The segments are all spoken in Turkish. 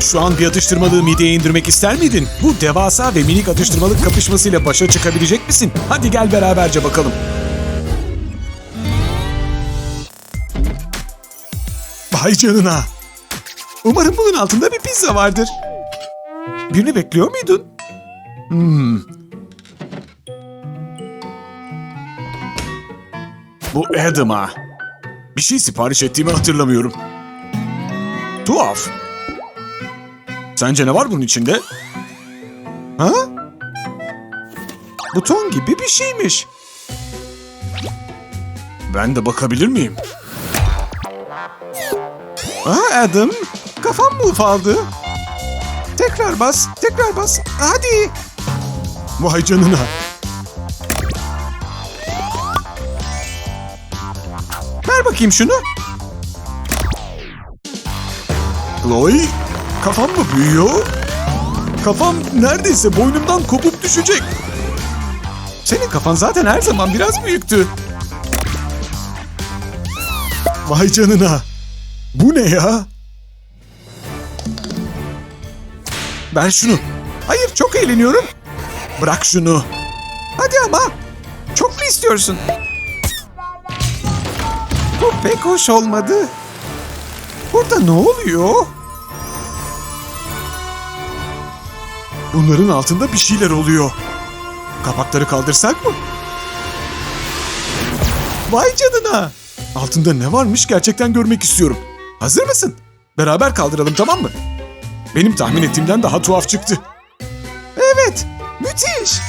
Şu an bir atıştırmalığı mideye indirmek ister miydin? Bu devasa ve minik atıştırmalık kapışmasıyla başa çıkabilecek misin? Hadi gel beraberce bakalım. Vay canına. Umarım bunun altında bir pizza vardır. Birini bekliyor muydun? Hmm. Bu Adam'a. Bir şey sipariş ettiğimi hatırlamıyorum. Tuhaf. Sence ne var bunun içinde? Ha? Buton gibi bir şeymiş. Ben de bakabilir miyim? Ha Adam, kafam mı ufaldı? Tekrar bas, tekrar bas. Hadi. Vay canına. Ver bakayım şunu. Chloe, kafam mı büyüyor? Kafam neredeyse boynumdan kopup düşecek. Senin kafan zaten her zaman biraz büyüktü. Vay canına. Bu ne ya? Ver şunu. Hayır çok eğleniyorum. Bırak şunu. Hadi ama. Çok mu istiyorsun? Bu pek hoş olmadı. Burada ne oluyor? Bunların altında bir şeyler oluyor. Kapakları kaldırsak mı? Vay canına! Altında ne varmış gerçekten görmek istiyorum. Hazır mısın? Beraber kaldıralım tamam mı? Benim tahmin ettiğimden daha tuhaf çıktı. Evet, müthiş.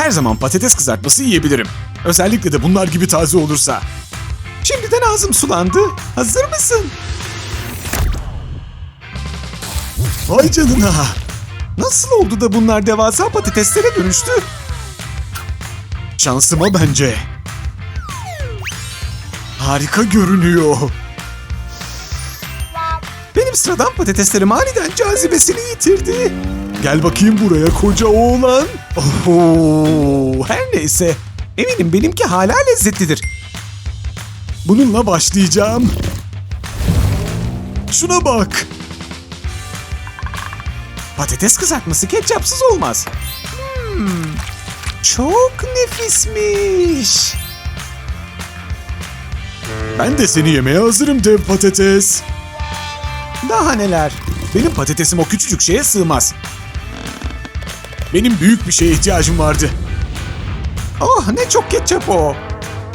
Her zaman patates kızartması yiyebilirim. Özellikle de bunlar gibi taze olursa. Şimdiden ağzım sulandı. Hazır mısın? Vay canına. Nasıl oldu da bunlar devasa patateslere dönüştü? Şansıma bence. Harika görünüyor. Benim sıradan patateslerim aniden cazibesini yitirdi. Gel bakayım buraya koca oğlan. Oho, her neyse. Eminim benimki hala lezzetlidir. Bununla başlayacağım. Şuna bak. Patates kızartması ketçapsız olmaz. Hmm, çok nefismiş. Ben de seni yemeye hazırım dev patates. Daha neler? Benim patatesim o küçücük şeye sığmaz. Benim büyük bir şeye ihtiyacım vardı. Oh ne çok ketçap o.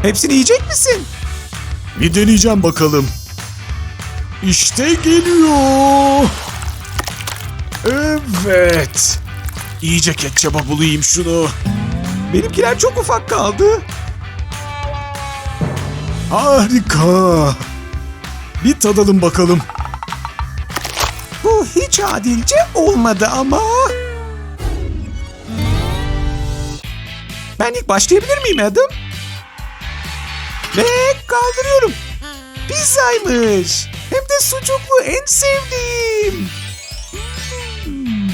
Hepsini yiyecek misin? Bir deneyeceğim bakalım. İşte geliyor. Evet. İyice ketçaba bulayım şunu. Benimkiler çok ufak kaldı. Harika. Bir tadalım bakalım. Bu hiç adilce olmadı ama. Ben ilk başlayabilir miyim Adam? Ve kaldırıyorum. Pizzaymış. Hem de sucuklu en sevdiğim. Hmm.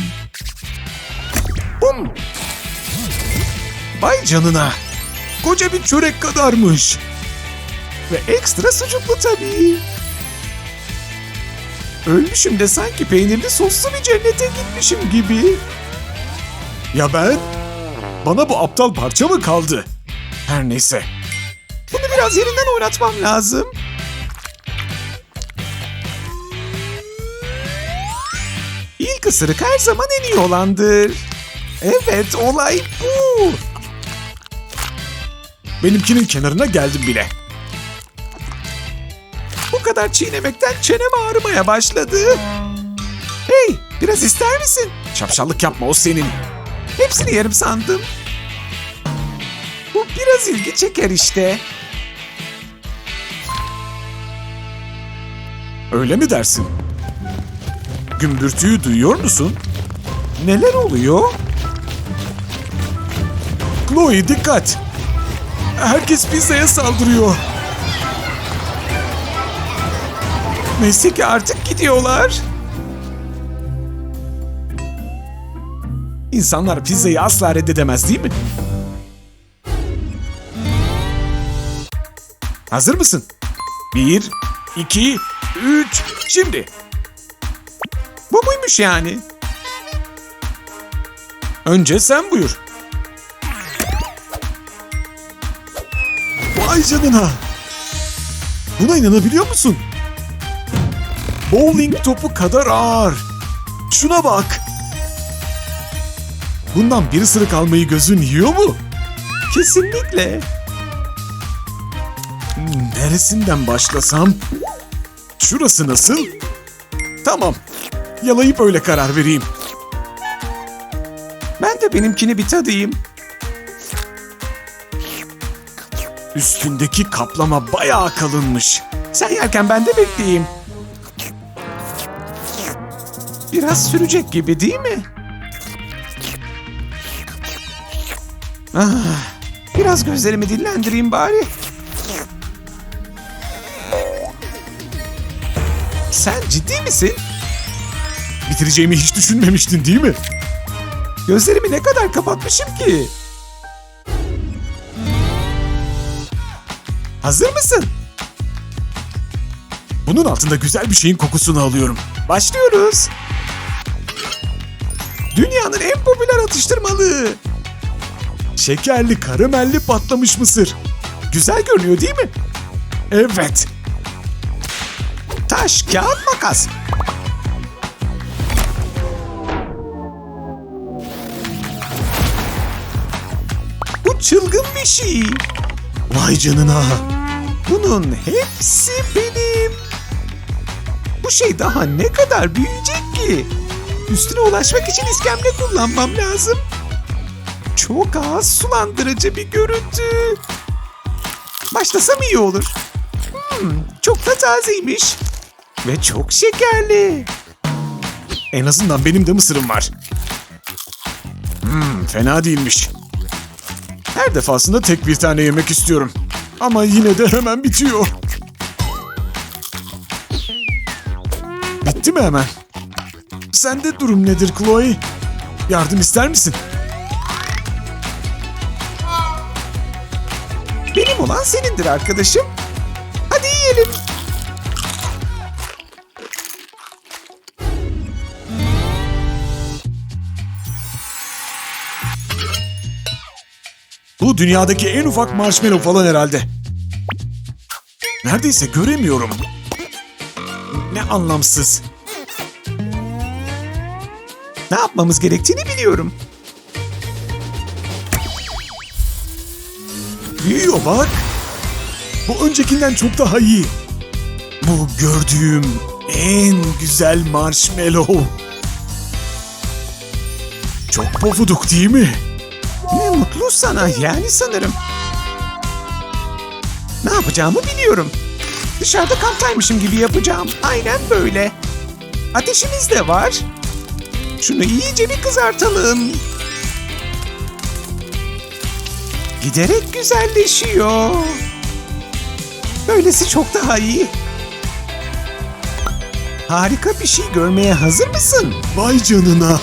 Bum. Vay canına. Koca bir çörek kadarmış. Ve ekstra sucuklu tabii. Ölmüşüm de sanki peynirli soslu bir cennete gitmişim gibi. Ya ben? Bana bu aptal parça mı kaldı? Her neyse. Bunu biraz yerinden oynatmam lazım. İlk ısırık her zaman en iyi olandır. Evet, olay bu. Benimkinin kenarına geldim bile. Bu kadar çiğnemekten çenem ağrımaya başladı. Hey, biraz ister misin? Şapşallık yapma, o senin. Hepsini yerim sandım. Bu biraz ilgi çeker işte. Öyle mi dersin? Gümbürtüyü duyuyor musun? Neler oluyor? Chloe dikkat! Herkes pizzaya saldırıyor. Neyse ki artık gidiyorlar. İnsanlar pizzayı asla reddedemez değil mi? Hazır mısın? Bir, iki, üç, şimdi. Bu muymuş yani? Önce sen buyur. Vay canına. Buna inanabiliyor musun? Bowling topu kadar ağır. Şuna bak. Bundan bir ısırık almayı gözün yiyor mu? Kesinlikle. Hmm, Neresinden başlasam? Şurası nasıl? Tamam. Yalayıp öyle karar vereyim. Ben de benimkini bir tadayım. Üstündeki kaplama bayağı kalınmış. Sen yerken ben de bekleyeyim. Biraz sürecek gibi değil mi? Ah, biraz gözlerimi dinlendireyim bari. Sen ciddi misin? Bitireceğimi hiç düşünmemiştin değil mi? Gözlerimi ne kadar kapatmışım ki? Hazır mısın? Bunun altında güzel bir şeyin kokusunu alıyorum. Başlıyoruz. Dünyanın en popüler atıştırmalığı. Şekerli karamelli patlamış mısır. Güzel görünüyor değil mi? Evet. Taş, kağıt, makas. Bu çılgın bir şey. Vay canına. Bunun hepsi benim. Bu şey daha ne kadar büyüyecek ki? Üstüne ulaşmak için iskemle kullanmam lazım. Çok az sulandırıcı bir görüntü. Başlasam iyi olur. Hmm, çok da tazeymiş. Ve çok şekerli. En azından benim de mısırım var. Hmm, fena değilmiş. Her defasında tek bir tane yemek istiyorum. Ama yine de hemen bitiyor. Bitti mi hemen? Sende durum nedir Chloe? Yardım ister misin? Olan senindir arkadaşım. Hadi yiyelim. Bu dünyadaki en ufak marshmallow falan herhalde. Neredeyse göremiyorum. Ne anlamsız. Ne yapmamız gerektiğini biliyorum. Büyüyor bak. Bu öncekinden çok daha iyi. Bu gördüğüm en güzel marshmallow. Çok pofuduk değil mi? Ne mutlu sana yani sanırım. Ne yapacağımı biliyorum. Dışarıda kamptaymışım gibi yapacağım. Aynen böyle. Ateşimiz de var. Şunu iyice bir kızartalım. Giderek güzelleşiyor. Böylesi çok daha iyi. Harika bir şey görmeye hazır mısın? Vay canına.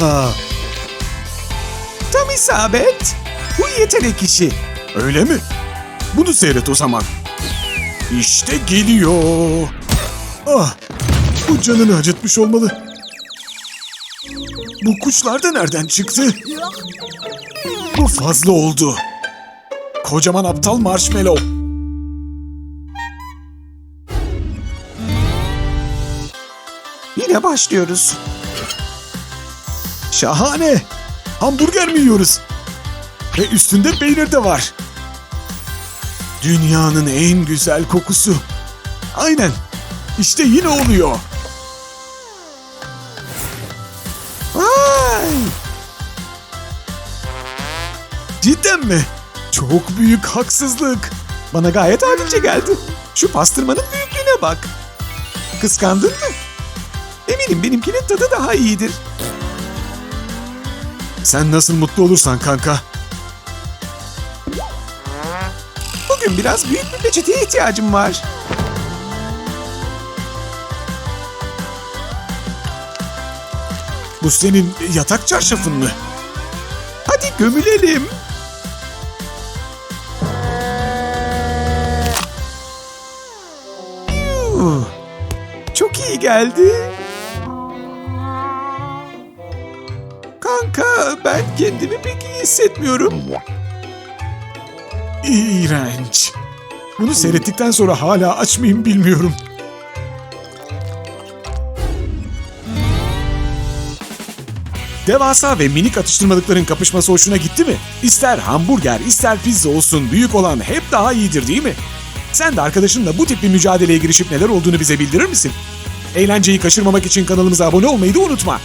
Tam isabet. Bu yetenek işi. Öyle mi? Bunu seyret o zaman. İşte geliyor. Ah, bu canını acıtmış olmalı. Bu kuşlar da nereden çıktı? Bu fazla oldu. Kocaman aptal marshmallow. Yine başlıyoruz. Şahane. Hamburger mi yiyoruz? Ve üstünde peynir de var. Dünyanın en güzel kokusu. Aynen. İşte yine oluyor. Vay! Cidden mi? Çok büyük haksızlık. Bana gayet adilce geldi. Şu pastırmanın büyüklüğüne bak. Kıskandın mı? Eminim benimkinin tadı daha iyidir. Sen nasıl mutlu olursan kanka. Bugün biraz büyük bir peçeteye ihtiyacım var. Bu senin yatak çarşafın mı? gömülelim. Geldi. Kanka ben kendimi pek iyi hissetmiyorum. İğrenç. Bunu seyrettikten sonra hala aç mıyım bilmiyorum. Devasa ve minik atıştırmalıkların kapışması hoşuna gitti mi? İster hamburger, ister pizza olsun büyük olan hep daha iyidir değil mi? Sen de arkadaşınla bu tip bir mücadeleye girişip neler olduğunu bize bildirir misin? Eğlenceyi kaçırmamak için kanalımıza abone olmayı da unutma.